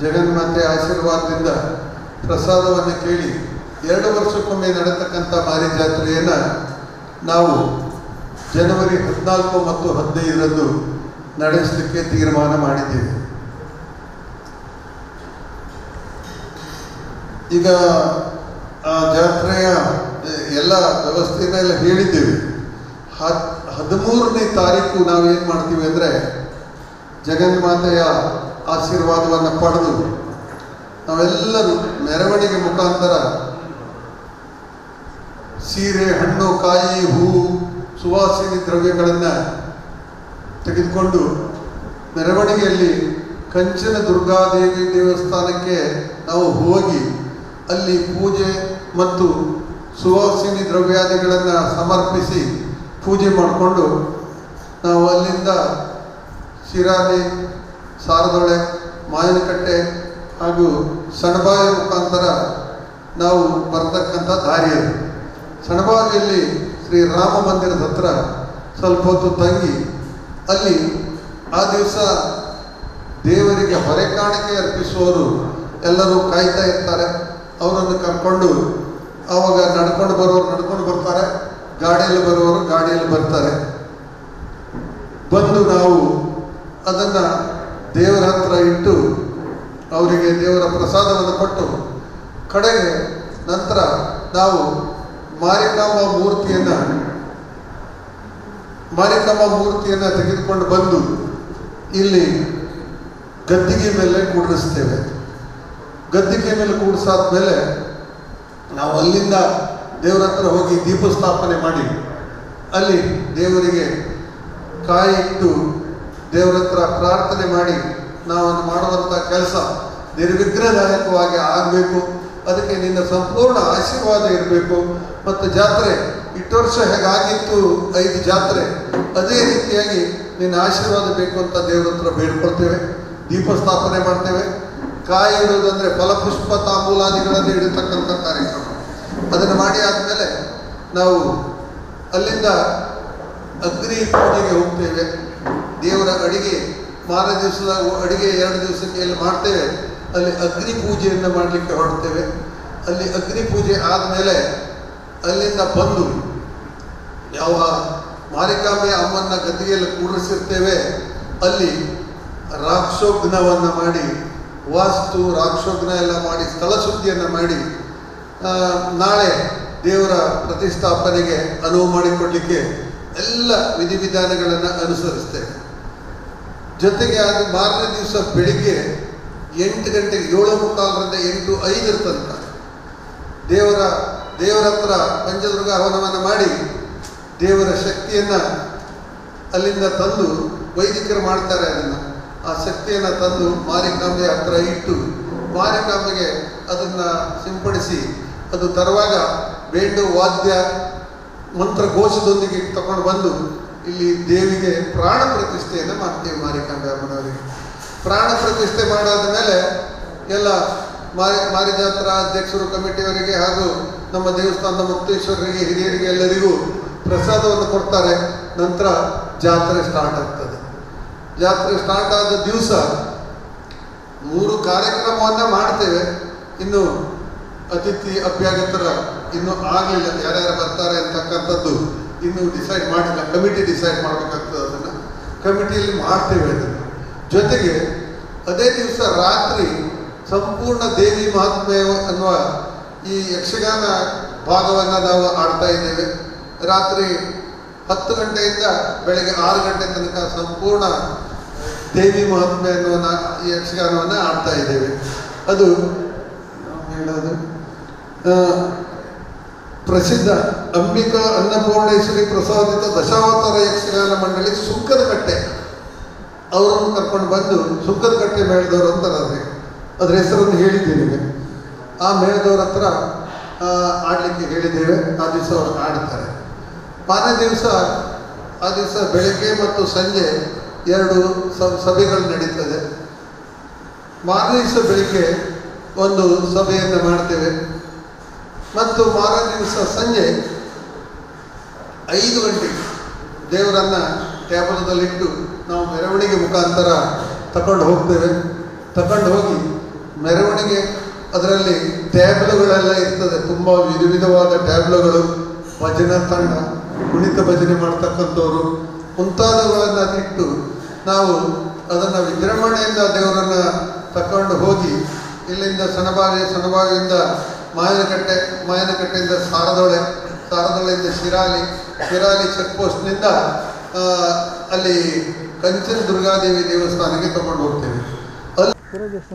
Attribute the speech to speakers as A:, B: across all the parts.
A: ಜಗನ್ಮಾತೆ ಆಶೀರ್ವಾದದಿಂದ ಪ್ರಸಾದವನ್ನು ಕೇಳಿ ಎರಡು ವರ್ಷಕ್ಕೊಮ್ಮೆ ನಡೆತಕ್ಕಂಥ ಮಾರಿ ಜಾತ್ರೆಯನ್ನು ನಾವು ಜನವರಿ ಹದಿನಾಲ್ಕು ಮತ್ತು ಹದಿನೈದರಂದು ನಡೆಸಲಿಕ್ಕೆ ತೀರ್ಮಾನ ಮಾಡಿದ್ದೇವೆ. ಈಗ ಆ ಜಾತ್ರೆಯ ಎಲ್ಲ ವ್ಯವಸ್ಥೆಯನ್ನೆಲ್ಲ ಹೇಳಿದ್ದೇವೆ. ಹದ್ ಹದಿಮೂರನೇ ತಾರೀಕು ನಾವೇನು ಮಾಡ್ತೀವಿ ಅಂದರೆ ಜಗನ್ಮಾತೆಯ ಆಶೀರ್ವಾದವನ್ನು ಪಡೆದು ನಾವೆಲ್ಲರೂ ಮೆರವಣಿಗೆ ಮುಖಾಂತರ ಸೀರೆ, ಹಣ್ಣು, ಕಾಯಿ ಹೂವು ಸುವಾಸಿನಿ ದ್ರವ್ಯಗಳನ್ನು ತೆಗೆದುಕೊಂಡು ಮೆರವಣಿಗೆಯಲ್ಲಿ ಕಂಚನ ದುರ್ಗಾದೇವಿ ದೇವಸ್ಥಾನಕ್ಕೆ ನಾವು ಹೋಗಿ ಅಲ್ಲಿ ಪೂಜೆ ಮತ್ತು ಸುವಾಸಿನಿ ದ್ರವ್ಯಾದಿಗಳನ್ನು ಸಮರ್ಪಿಸಿ ಪೂಜೆ ಮಾಡಿಕೊಂಡು ನಾವು ಅಲ್ಲಿಂದ ಶಿರಾದಿ ಸಾರದೊಳೆ ಮಾಯನಕಟ್ಟೆ ಹಾಗೂ ಸಣಬಾವಿ ಮುಖಾಂತರ ನಾವು ಬರ್ತಕ್ಕಂಥ ದಾರಿ ಸಣಬಾವಿಯಲ್ಲಿ ಶ್ರೀ ರಾಮ ಮಂದಿರದ ಹತ್ರ ಸ್ವಲ್ಪ ಹೊತ್ತು ತಂಗಿ, ಅಲ್ಲಿ ಆ ದಿವಸ ದೇವರಿಗೆ ಹೊರೆ ಕಾಣಿಕೆ ಅರ್ಪಿಸುವವರು ಎಲ್ಲರೂ ಕಾಯ್ತಾ ಇರ್ತಾರೆ. ಅವರನ್ನು ಕರ್ಕೊಂಡು ಆವಾಗ ನಡ್ಕೊಂಡು ಬರೋರು ನಡ್ಕೊಂಡು ಬರ್ತಾರೆ. ಗಾಡಿಯಲ್ಲಿ ಬರುವವರು ಗಾಡಿಯಲ್ಲಿ ಬರ್ತಾರೆ. ಬಂದು ನಾವು ಅದನ್ನು ದೇವರ ಹತ್ರ ಇಟ್ಟು ಅವರಿಗೆ ದೇವರ ಪ್ರಸಾದವನ್ನು ಕೊಟ್ಟು ಕಡೆಗೆ ನಂತರ ನಾವು ಮಾರಿಕಾಂಬ ಮೂರ್ತಿಯನ್ನು ಮಾರಿಕಾಂಬ ಮೂರ್ತಿಯನ್ನು ತೆಗೆದುಕೊಂಡು ಬಂದು ಇಲ್ಲಿ ಗದ್ದಿಗೆ ಮೇಲೆ ಕೂಡಿಸ್ತೇವೆ ಗದ್ದಿಗೆ ಮೇಲೆ ಕೂಡಿಸಾದ ಮೇಲೆ ನಾವು ಅಲ್ಲಿಂದ ದೇವರ ಹತ್ರ ಹೋಗಿ ದೀಪ ಸ್ಥಾಪನೆ ಮಾಡಿ, ಅಲ್ಲಿ ದೇವರಿಗೆ ಕಾಯಿ ಇಟ್ಟು ದೇವರ ಹತ್ರ ಪ್ರಾರ್ಥನೆ ಮಾಡಿ ನಾವು ಮಾಡುವಂಥ ಕೆಲಸ ನಿರ್ವಿಘ್ನದಾಯಕವಾಗಿ ಆಗಬೇಕು. ಅದಕ್ಕೆ ನಿನ್ನ ಸಂಪೂರ್ಣ ಆಶೀರ್ವಾದ ಇರಬೇಕು. ಮತ್ತು ಜಾತ್ರೆ, ಇಟ್ಟು ವರ್ಷ ಹೇಗಾಗಿತ್ತು? ಐದು ಜಾತ್ರೆ. ಅದೇ ರೀತಿಯಾಗಿ ನಿನ್ನ ಆಶೀರ್ವಾದ ಬೇಕು ಅಂತ ದೇವರ ಹತ್ರ ಬೇಡ್ಕೊಳ್ತೇವೆ. ದೀಪ ಸ್ಥಾಪನೆ ಮಾಡ್ತೇವೆ. ಕಾಯಿ ಇಡೋದಂದ್ರೆ ಫಲಪುಷ್ಪ ತಾಂಬೂಲಾದಿಗಳನ್ನು ಇಡತಕ್ಕಂಥ ಕಾರ್ಯಕ್ರಮ. ಅದನ್ನು ಮಾಡಿ ಆದಮೇಲೆ ನಾವು ಅಲ್ಲಿಂದ ಅಗ್ನಿ ಪೂಜೆಗೆ ಹೋಗ್ತೇವೆ. ದೇವರ ಅಡಿಗೆ ಮಾರ ದಿವಸದ ಅಡಿಗೆ ಎರಡು ದಿವಸಕ್ಕೆ ಎಲ್ಲಿ ಮಾಡ್ತೇವೆ. ಅಲ್ಲಿ ಅಗ್ನಿ ಪೂಜೆಯನ್ನು ಮಾಡಲಿಕ್ಕೆ ಹೊರಡ್ತೇವೆ. ಅಲ್ಲಿ ಅಗ್ನಿ ಪೂಜೆ ಆದಮೇಲೆ ಅಲ್ಲಿಂದ ಬಂದು ಯಾವ ಮಾರಿಕಾಂಬೆ ಅಮ್ಮನ ಗದ್ದಿಗೆಯಲ್ಲಿ ಕೂಡಿಸಿರ್ತೇವೆ ಅಲ್ಲಿ ರಾಕ್ಷೋಗ್ನವನ್ನು ಮಾಡಿ, ವಾಸ್ತು, ರಾಕ್ಷೋಗ್ನ ಎಲ್ಲ ಮಾಡಿ, ಸ್ಥಳ ಶುದ್ಧಿಯನ್ನು ಮಾಡಿ ನಾಳೆ ದೇವರ ಪ್ರತಿಷ್ಠಾಪನೆಗೆ ಅನುವು ಮಾಡಿಕೊಡಲಿಕ್ಕೆ ಎಲ್ಲ ವಿಧಿವಿಧಾನಗಳನ್ನು ಅನುಸರಿಸ್ತೇವೆ. ಜೊತೆಗೆ ಅದು ಮಾರನೇ ದಿವಸ ಬೆಳಿಗ್ಗೆ ಎಂಟು ಗಂಟೆಗೆ, ಏಳು ಮುಕ್ಕಾಲರಿಂದ ಎಂಟು ಐದರ ತನಕ ದೇವರ ದೇವರ ಹತ್ರ ಪಂಚದುರ್ಗ ಹವನವನ್ನು ಮಾಡಿ ದೇವರ ಶಕ್ತಿಯನ್ನು ಅಲ್ಲಿಂದ ತಂದು ವೈದಿಕರು ಮಾಡ್ತಾರೆ ಅದನ್ನು. ಆ ಶಕ್ತಿಯನ್ನು ತಂದು ಮಾರಿಕಾಂಬೆ ಹತ್ರ ಇಟ್ಟು ಮಾರಿಕಾಂಬೆಗೆ ಅದನ್ನು ಸಿಂಪಡಿಸಿ ಅದು ತರುವಾಗ ಬೇಂಡು ವಾದ್ಯ ಮಂತ್ರ ಘೋಷದೊಂದಿಗೆ ತಗೊಂಡು ಬಂದು ಇಲ್ಲಿ ದೇವಿಗೆ ಪ್ರಾಣ ಪ್ರತಿಷ್ಠೆಯನ್ನು ಮಾಡ್ತೀವಿ ಮಾರಿಕಾಂಬೆ ಪ್ರಾಣ ಪ್ರತಿಷ್ಠೆ ಮಾಡಾದ ಮೇಲೆ ಎಲ್ಲ ಮಾರಿ ಮಾರಿ ಜಾತ್ರಾ ಅಧ್ಯಕ್ಷರು, ಕಮಿಟಿಯವರಿಗೆ ಹಾಗೂ ನಮ್ಮ ದೇವಸ್ಥಾನದ ಮುಕ್ತೇಶ್ವರರಿಗೆ, ಹಿರಿಯರಿಗೆ ಎಲ್ಲರಿಗೂ ಪ್ರಸಾದವನ್ನು ಕೊಡ್ತಾರೆ. ನಂತರ ಜಾತ್ರೆ ಸ್ಟಾರ್ಟ್ ಆಗ್ತದೆ. ಜಾತ್ರೆ ಸ್ಟಾರ್ಟ್ ಆದ ದಿವಸ ಮೂರು ಕಾರ್ಯಕ್ರಮವನ್ನು ಮಾಡ್ತೇವೆ. ಇನ್ನು ಅತಿಥಿ ಅಭ್ಯಾಗತರ ಇನ್ನೂ ಆಗಲಿಲ್ಲ. ಯಾರ್ಯಾರು ಬರ್ತಾರೆ ಅಂತಕ್ಕಂಥದ್ದು ಇನ್ನೂ ಡಿಸೈಡ್ ಮಾಡಿಲ್ಲ ಕಮಿಟಿ ಡಿಸೈಡ್ ಮಾಡಬೇಕಾಗ್ತದೆ ಅದನ್ನು. ಕಮಿಟಿಯಲ್ಲಿ ಮಾಡ್ತೇವೆ ಅದನ್ನು. ಜೊತೆಗೆ ಅದೇ ದಿವಸ ರಾತ್ರಿ ಸಂಪೂರ್ಣ ದೇವಿ ಮಹಾತ್ಮೆ ಅನ್ನುವ ಈ ಯಕ್ಷಗಾನ ಭಾಗವನ್ನು ನಾವು ಆಡ್ತಾ ಇದ್ದೇವೆ. ರಾತ್ರಿ ಹತ್ತು ಗಂಟೆಯಿಂದ ಬೆಳಗ್ಗೆ ಆರು ಗಂಟೆ ತನಕ ಸಂಪೂರ್ಣ ದೇವಿ ಮಹಾತ್ಮೆ ಅನ್ನುವ ಈ ಯಕ್ಷಗಾನವನ್ನು ಆಡ್ತಾ ಇದ್ದೇವೆ. ಅದು ಹೇಳೋದು ಪ್ರಸಿದ್ಧ ಅಂಬಿಕಾ ಅನ್ನಪೂರ್ಣೇಶ್ವರಿ ಪ್ರಸಾದಿತ ದಶಾವತಾರ ಯಕ್ಷಗಾನ ಮಂಡಳಿ ಸುಕ್ಕದ ಕಟ್ಟೆ ಅವರನ್ನು ಕರ್ಕೊಂಡು ಬಂದು ಸುಕ್ಕದ ಕಟ್ಟೆ ಮೇಳದವರು ಅಂತ ನನಗೆ ಅದ್ರ ಹೆಸರನ್ನು ಹೇಳಿದ್ದೇನೆ ಆ ಮೇಳದವ್ರ ಹತ್ರ ಆಡಲಿಕ್ಕೆ ಹೇಳಿದ್ದೇವೆ. ಆ ದಿವಸ ಅವರು ಆಡ್ತಾರೆ. ಮಾರನೇ ದಿವಸ, ಆ ದಿವಸ ಬೆಳಗ್ಗೆ ಮತ್ತು ಸಂಜೆ ಎರಡು ಸಭೆಗಳು ನಡೀತದೆ. ಮಾರನೇ ದಿವಸ ಬೆಳಿಗ್ಗೆ ಒಂದು ಸಭೆಯನ್ನು ಮಾಡ್ತೇವೆ. ಮತ್ತು ಮಾರನೇ ದಿವಸ ಸಂಜೆ ಐದು ಗಂಟೆಗೆ ದೇವರನ್ನ ಟ್ಯಾಬಲದಲ್ಲಿಟ್ಟು ನಾವು ಮೆರವಣಿಗೆ ಮುಖಾಂತರ ತಕೊಂಡು ಹೋಗ್ತೇವೆ. ತಕೊಂಡು ಹೋಗಿ ಮೆರವಣಿಗೆ ಅದರಲ್ಲಿ ಟ್ಯಾಬ್ಲುಗಳೆಲ್ಲ ಇರ್ತದೆ. ತುಂಬ ವಿಧ ವಿಧವಾದ ಟ್ಯಾಬ್ಲುಗಳು, ಭಜನಾ ತಂಡ ಕುಣಿತ ಭಜನೆ ಮಾಡ್ತಕ್ಕಂಥವ್ರು ಮುಂತಾದವುಗಳನ್ನು ಇಟ್ಟು ನಾವು ಅದನ್ನು ವಿಜೃಂಭಣೆಯಿಂದ ದೇವರನ್ನು ತಕೊಂಡು ಹೋಗಿ ಇಲ್ಲಿಂದ ಸಣಬಾವಿ ಸಣಬಾವಿಯಿಂದ ಮಾಯನಕಟ್ಟೆ, ಮಾಯನಕಟ್ಟೆಯಿಂದ ಸಾರದೊಳೆ ಸಾರದೊಳೆಯಿಂದ ಶಿರಾಲಿ ಶಿರಾಲಿ ಚೆಕ್ ಪೋಸ್ಟ್ನಿಂದ ನಿಂದ ಅಲ್ಲಿ ಕಂಚನ ದುರ್ಗಾದೇವಿ ದೇವಸ್ಥಾನಕ್ಕೆ ತಗೊಂಡು ಹೋಗ್ತೇವೆ. ಅಲ್ಲಿ
B: ಕೂರೋದು ಎಷ್ಟು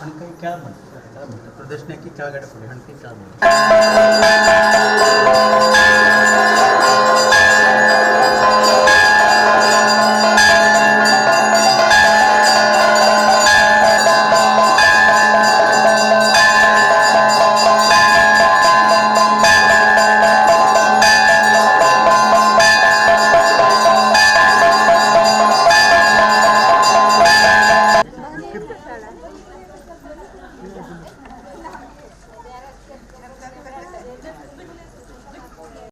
C: हणकई क्या बनता है?
D: क्या बनता है प्रदर्शनी की क्या गड़बड़ी हणकई क्या बनता है?